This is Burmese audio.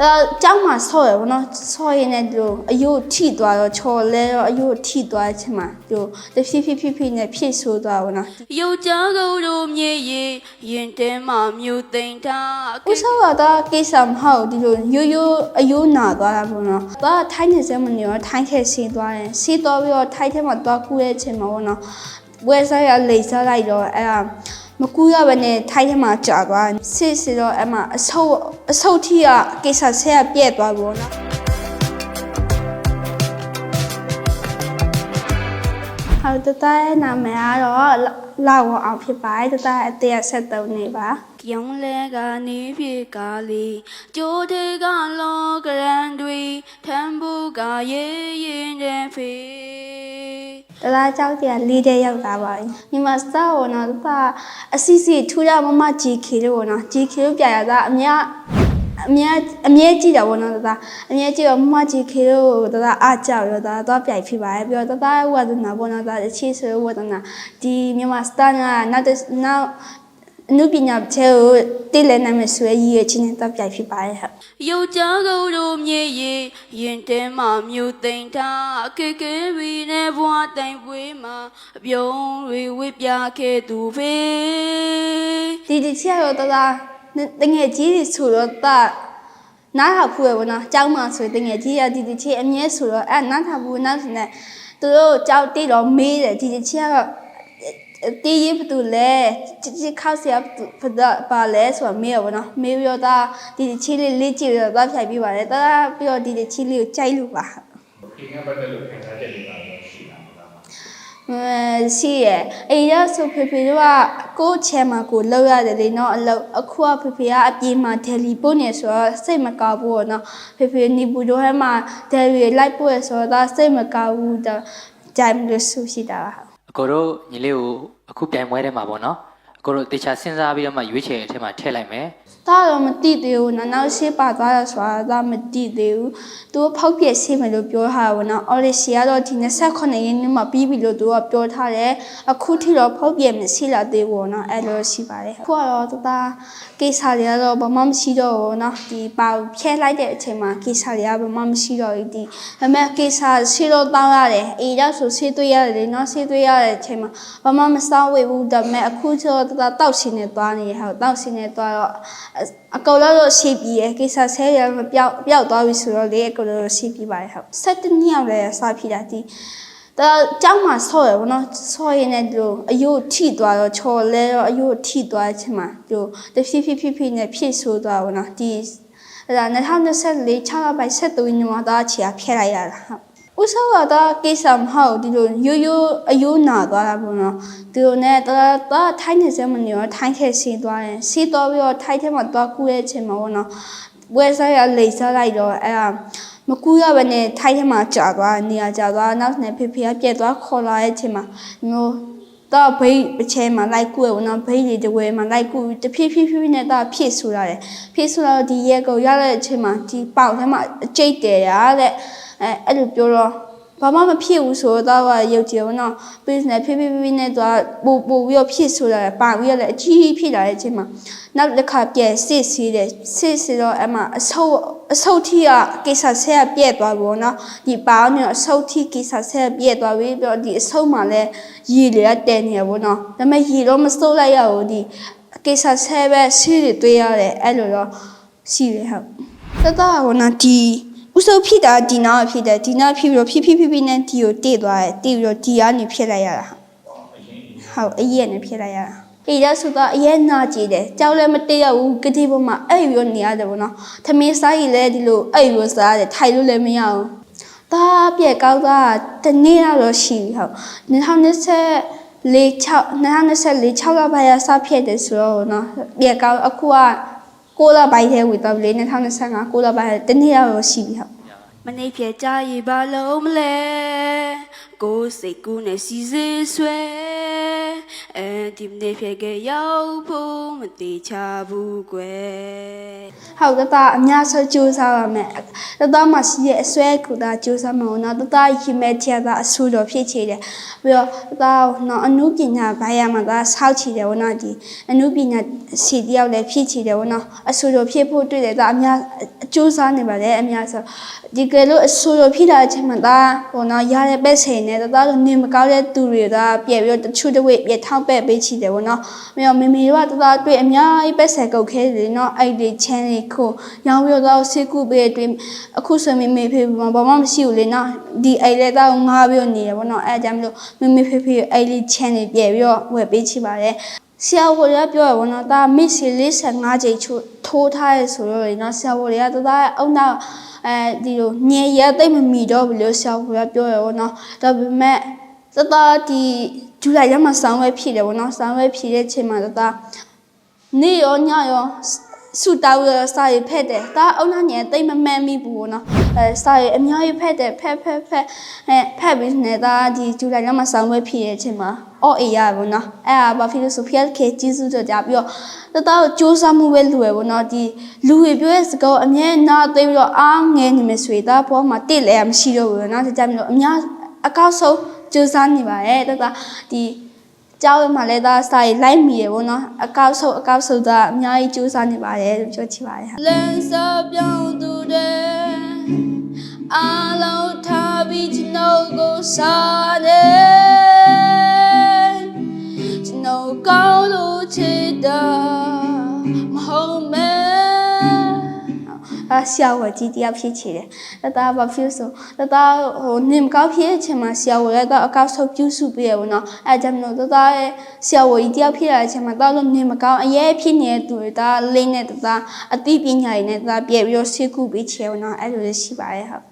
ဒါကြောက်မှဆော့ရဘောနော်ဆော့ရင်းနဲ့ဒီလိုအယိုးထိသွားတော့ချော်လဲတော့အယိုးထိသွားတဲ့အချိန်မှာဒီလိုတဖြည်းဖြည်းဖြည်းဖြည်းနဲ့ဖြည့်ဆိုးသွားဘောနော်ရုပ်ကြားကုတ်တို့မြေရီရင်တဲမှမြို့သိမ့်တာဥစ္စာကတော့ကိစ္စမဟုတ်ဒီလိုရိုးရိုးအယိုးနာသွားတာပေါ့နော်။သွားထိုင်းနေစမနေရောထိုင်းထဲဆင်းသွားတယ်။ဆင်းသွားပြီးတော့ထိုင်းထဲမှာသွားကူတဲ့အချိန်မှာပေါ့နော်။ဝယ်စားရလေစားလိုက်တော့အဲ့ဒါ မကူရဘဲနဲ့ထိုင်းထဲမှာကြာသွားတယ်။စစ်စစ်တော့အဲ့မှာအဆုပ်အဆုပ်ထီကကိစ္စဆဲကပြက်သွားပေါ့နော်။ဟောတတရဲ့နာမည်ကတော့လောက်အောင်ဖြစ်ပါတယ်တတအသက်73နေပါကြောင်းလဲကနေပြေကားလေးကြိုးတေကလောကရန်တွေထမ်းဖို့ကရေရင်တဲ့ဖေ တလားကြောက်ကြလေးတဲ့ရောက်တာပါညီမစတာဝနာတာအစီစီထူရမမဂျီခေလို့နော်ဂျီခေလို့ပြရတာအများအများအမြဲကြည့်တာဘောနော်တသားအမြဲကြည့်တော့မမဂျီခေလို့တသားအားကြောက်ရောတသားတော့ပြိုင်ဖြစ်ပါတယ်ပြီးတော့တသားဝဒနာဘောနော်တသားအချစ်ဆိုဝဒနာဒီမြန်မာစတာကနောက်နောက် အနုပညာချဲကိုတည်လဲနိုင်မယ်ဆိုရရည်ရချင်းနဲ့တော့ပြိုင်ဖြစ်ပါတယ်ဟုတ်ရုပ်ကြားကုတ်တို့မြေရီရင်တဲမှမြို့သိမ့်တာကေကေဝီနဲ့ဘွားတိုင်ပွေးမှာအပြုံးတွေဝစ်ပြခဲ့သူဖေဒီဒီချီရောတသားတငယ်ကြီးတွေဆိုတော့တနားထောင်ဖူးရပါတော့ကြောင်းမှဆိုတငယ်ကြီးရဒီဒီချီအမြဲဆိုတော့အဲနားထောင်ဖူးနောက်ဆိုနေသူတို့ကြောက်တိတော့မေးတယ်ဒီဒီချီကတော့ တီးရဘသူလဲချစ်ခောက်ဆရာဘသူပါလဲဆိုတာမေးရပါတော့မေးပြီးတော့ဒါဒီချီလေးလေးကြည့်ပြီးတော့ဖြိုက်ပြပါတယ်ဒါပြီးတော့ဒီချီလေးကိုကြိုက်လို့ပါဒီကပတ်သက်လို့ခံစားချက်တွေပါမရှိရဲ့အိမ်ရဆိုဖေဖေတို့ကကိုချဲမှာကိုလောက်ရတယ်လေနော်အလောက်အခုကဖေဖေကအပြေးမှာဒယ်လီပို့နေဆိုတော့စိတ်မကောက်ဘူးပေါ့နော်ဖေဖေနေဘူးတို့ဟဲ့မှာဒယ်လီလိုက်ပို့ရဆိုတော့စိတ်မကောက်ဘူးဒါဂျိုင်လို့ဆူရှိတာပါ အကိုတို့ညီလေးကိုအခုပြိုင်ပွဲထဲမှာပေါ့နော်အ ကိုတို့တေချာစဉ်းစားပြီးတော့မှရွေးချယ်အထက်မှာထည့်လိုက်မယ်ဒါတော့မတိသေးဘူးနော်နောက်ရှေ့ပါသွားရဆိုတာဒါမတိသေးဘူးသူဖောက်ပြက်ရှိမယ်လို့ပြောထားတာပေါ့နော်အော်လီစီကတော့ဒီ28ရက်နေ့မှာပြီးပြီလို့သူကပြောထားတယ်အခုထိတော့ဖောက်ပြက်မရှိလာသေးဘူးပေါ့နော်အဲ့လိုရှိပါတယ်အခုကတော့တသားကိစ္စတွေကတော့ဘာမှမရှိတော့ဘူးနော်ဒီပါဖြဲလိုက်တဲ့အချိန်မှာကိစ္စတွေကဘာမှမရှိတော့ဘူးဒီဒါပေမဲ့ကိစ္စရှိတော့တောင်းရတယ်အေးတော့ဆိုဆေးသွေးရတယ်လေနော်ဆေးသွေးရတဲ့အချိန်မှာဘာမှမစောင်းဝေဘူးဒါပေမဲ့အခုကျတော့တသားတောက်ရှင်နေသွားနေဟောတောက်ရှင်နေသွားတော့အကောင်လုံးတော့ရှိပြီးရယ်ကိစ္စဆဲရမပြောက်ပြောက်သွားပြီဆိုတော့လေအကောင်လုံးတော့ရှိပြီးပါတယ်ဟုတ်ဆက်တနှစ်ရောက်လဲစဖြစ်တာဒီဒါကြောက်မှဆော့ရဘောနော်ဆော့ရင်းနဲ့ဒီလိုအယိုးထိသွားတော့ချော်လဲတော့အယိုးထိသွားတဲ့အချိန်မှာဒီလိုတဖြည်းဖြည်းဖြည်းဖြည်းနဲ့ဖြည့်ဆိုးသွားဘောနော်ဒီအဲ့ဒါ2024 6လပိုင်း73ညမှာတော့ခြေဖျက်လိုက်ရတာဟုတ် ဥစ္စာကတော့ကိစ္စမဟုတ်ဒီလိုရိုးရိုးအယိုးနာသွားတာပေါ့နော်ဒီလိုနဲ့တော့တော့ထိုင်းနေစမနေရောထိုင်းထဲဆင်းသွားတယ်ဆင်းသွားပြီးတော့ထိုင်းထဲမှာသွားကူတဲ့အချိန်မှာပေါ့နော်ဝယ်စားရလေစားလိုက်တော့အဲ့ဒါမကူရဘဲနဲ့ထိုင်းထဲမှာကြာသွားနေရာကြာသွားနောက်နဲ့ဖေဖေကပြက်သွားခေါ်လာတဲ့အချိန်မှာမျိုး တော့ဘိတ်အချဲမှာလိုက်ကူရဦးနော်ဘိတ်တွေတဝဲမှာလိုက်ကူတဖြည်းဖြည်းဖြည်းနဲ့တော့ဖြည့်ဆူလာတယ်ဖြည့်ဆူလာတော့ဒီရဲကိုရတဲ့အချိန်မှာဒီပေါက်ထဲမှာအကျိတ်တယ်ရတဲ့အဲအဲ့လိုပြောတော့ ဘာမှမဖြစ်ဘူးဆိုတော့ကရုပ်ကြည်ဘောနော် business ဖြည်းဖြည်းဖြည်းနဲ့တော့ပို့ပို့ပြီးတော့ဖြစ်ဆိုလာတယ်ပါပြီးတော့လည်းအကြီးဖြစ်လာတဲ့အချိန်မှာနောက်တစ်ခါပြန်စစ်စီးတယ်စစ်စီတော့အမအဆုပ်အဆုပ်ထီကကိစ္စဆဲကပြက်သွားဘောနော်ဒီပါအောင်အဆုပ်ထီကိစ္စဆဲကပြက်သွားပြီးတော့ဒီအဆုပ်မှာလည်းရေလေကတဲနေရဘောနော်ဒါပေမဲ့ရေတော့မစိုးလိုက်ရဘူးဒီကိစ္စဆဲပဲစီးတွေတွေးရတယ်အဲ့လိုတော့ရှိတယ်ဟုတ်တတဘောနော်ဒီ ဥစုပ်ဖြစ်တာဒီနာဖြစ်တယ်ဒီနာဖြစ်ပြီးတော့ဖြစ်ဖြစ်ဖြစ်ဖြစ်နဲ့ဒီကိုတိသွားတယ်တိပြီးတော့ဒီကနေဖြစ်လိုက်ရတာဟုတ်အရင်နဲ့ဖြစ်လိုက်ရတာအေးရဆိုတော့အရင်နာကြည့်တယ်ကြောက်လည်းမတည့်ရဘူးကတိပေါ်မှာအဲ့ပြီးတော့နေရတယ်ဗောနော်သမင်းစားရင်လည်းဒီလိုအဲ့ပြီးတော့စားရတယ်ထိုင်လို့လည်းမရဘူးဒါပြက်ကောက်တာတနေ့တော့ရှိပြီဟုတ်2020လေး6 2024 6လပိုင်းရစဖြစ်တယ်ဆိုတော့နော်ပြက်ကောက်အခုက 6လပိုင်းထဲဝင်တော့လေ2025 6လပိုင်းတနေ့တော့ရှိပြီဟုတ်မနေဖြဲကြရပါလုံးမလဲကိုယ်စိတ်ကူးနဲ့စီစေဆွဲ အဲဒီမနေ့ဖြစ်ခဲ့ရောက်ဖို့မတိချဘူးကွယ်ဟုတ်တတအများဆုံးကြိုးစားပါမယ်တတမှရှိရဲ့အစွဲကူတာကြိုးစားမှာနော်တတရင်မဲ့ချတာအဆူတော်ဖြစ်ချေတယ်ပြီးတော့တတနော်အနုပညာဘာရမှာဒါဆောက်ချီတယ်ဝနော်ဒီအနုပညာစီတယောက်လည်းဖြစ်ချေတယ်ဝနော်အဆူတော်ဖြစ်ဖို့တွေ့တယ်ဒါအများကြိုးစားနေပါတယ်အများဆိုဒီကလို့အဆူတော်ဖြစ်လာတဲ့အချိန်မှာဒါဟိုနော်ရတဲ့ပဲစိန်နဲ့တတတို့နေမကောင်းတဲ့သူတွေဒါပြည့်ပြီးတော့တချို့တစ်ဝက်ပြထောက်ပဲ့ပေးချီတယ်ဝနော်ပြီးတော့မေမေတို့ကတတတွေ့အများကြီးပဲဆက်ကုတ်ခဲတယ်နော်အဲ့ဒီ channel ကိုရောင်းပြီးတော့ဆေးကုပေးအတွင်းအခုဆိုမေမေဖေဘာမှမရှိဘူးလေနော်ဒီအဲ့လေတော့ငားပြီးနေတယ်ဗောနော်အဲ့ဒါကြောင့်မလို့မေမေဖေဖေအဲ့ဒီ channel ပြည့်ပြီးတော့ဝယ်ပေးချပါတယ်ဆရာဝန်တွေကပြောရဗောနော်ဒါမစ်စီ45ချိန်ချိုးထိုးထားရဆိုတော့လေနော်ဆရာဝန်တွေကတသားအုံနောက်အဲဒီလိုညင်ရသိမ့်မမီတော့ဘူးလို့ဆရာဝန်ကပြောရဗောနော်ဒါပေမဲ့ တသားဒီဇူလိုင်ရမှာဆောင်းဝဲဖြစ်တယ်ဗောနော်ဆောင်းဝဲဖြစ်တဲ့ချိန်မှာတသားနေ့ရောညရောဆူတောင်းရစာရဖက်တယ်ဒါအုံနာညံတိတ်မမှန်မိဘူးနော်အဲစာရအများကြီးဖက်တယ်ဖက်ဖက်ဖက်အဲဖက်ပြီးနေတာဒီဇူလိုင်လမှာဆောင်းဝဲဖြစ်ရဲ့အချိန်မှာအော်အေးရပါနော်အဲအာဘာဖြစ်လို့ဆိုဖီယက်ကေဂျီစုတော့ကြပြီးတော့တတော်စူးစမ်းမှုပဲလူရယ်ဗောနော်ဒီလူတွေပြောတဲ့စကားအမြဲနားသိပြီးတော့အားငယ်နေမယ်ဆိုရင်ဒါဘောမှာတိလဲမရှိတော့ဘူးနော်ဒါကြောင့်မလို့အများအကောက်ဆုံး စူးစမ်းနေပါရဲ့တတော်ဒီကျောင်းမှာလည်းဒါစာရေးလိုက်မိရပေါ့နော်အကောက်ဆုပ်အကောက်ဆုပ်ဒါအများကြီးကြိုးစားနေပါတယ်လို့ပြောချင်ပါတယ်ဟာလန်စာပြောင်းသူတဲ့အားလုံးထားပြီးကျွန်တော်ကိုစားတယ်ကျွန်တော်ကောင်းလို့ချစ်တာမဟုတ်မဲ အဆရာဝန်ကြီးတယောက်ဖြစ်ချင်တယ်တသားဘာဖြစ်ဆိုတသားဟိုနင်ကောက်ဖြစ်တဲ့အချိန်မှာဆရာဝန်လည်းတော့အကောက်ဆုပ်ပြုစုပေးရပေါ့နော်အဲဒါကြောင့်မလို့တသားရဲ့ဆရာဝန်ကြီးတယောက်ဖြစ်လာတဲ့အချိန်မှာတော့လို့နင်မကောက်အရေးဖြစ်နေတဲ့သူတွေဒါလိမ့်နဲ့တသားအသိပညာရည်နဲ့တသားပြည့်ပြီးတော့ဆေးကုပေးချင်ပေါ့နော်အဲ့လိုလေးရှိပါတယ်ဟုတ်